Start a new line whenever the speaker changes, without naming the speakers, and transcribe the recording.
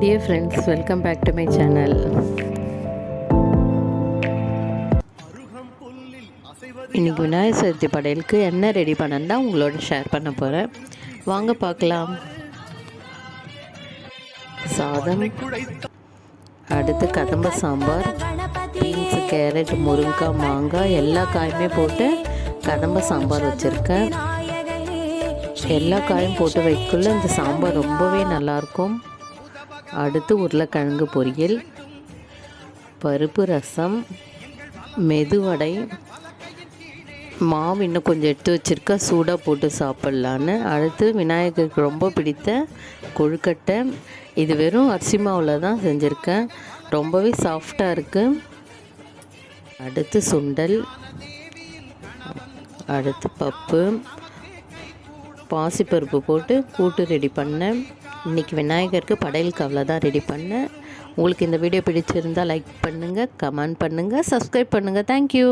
Dear friends welcome back to my channel இன்னைக்கு விநாயகர் சதுர்த்தி படையலுக்கு என்ன ready பண்ணேன்னா உங்களோட ஷேர் பண்ண போகிறேன் வாங்க பார்க்கலாம். சாதம். அடுத்து கதம்ப சாம்பார். பீன்ஸு கேரட் முருங்கைக்காய் மாங்காய் எல்லா காயுமே போட்டு கதம்ப சாம்பார் வச்சுருக்கேன். எல்லா காயும் போட்டு வைக்குள்ள இந்த சாம்பார் ரொம்பவே நல்லாயிருக்கும் அடுத்து உருளைக்கிழங்கு பொரியல் பருப்பு ரசம் மெதுவடை மாவு இன்னும் கொஞ்சம் எடுத்து வச்சுருக்கா சூடாக போட்டு சாப்பிட்லான்னு. அடுத்து விநாயகருக்கு ரொம்ப பிடித்த கொழுக்கட்டை. இது வெறும் அரிசி மாவில் தான் செஞ்சுருக்கேன். ரொம்பவே சாஃப்டாக இருக்குது அடுத்து சுண்டல் அடுத்து பப்பு பாசிப்பருப்பு போட்டு கூட்டு ரெடி பண்ணேன். இன்றைக்கி விநாயகருக்கு படையலுக்கு அவ்வளோதான் ரெடி பண்ணேன். உங்களுக்கு இந்த வீடியோ பிடிச்சிருந்தால் லைக் பண்ணுங்கள் கமெண்ட் பண்ணுங்கள் சப்ஸ்கிரைப் பண்ணுங்கள் தேங்க்யூ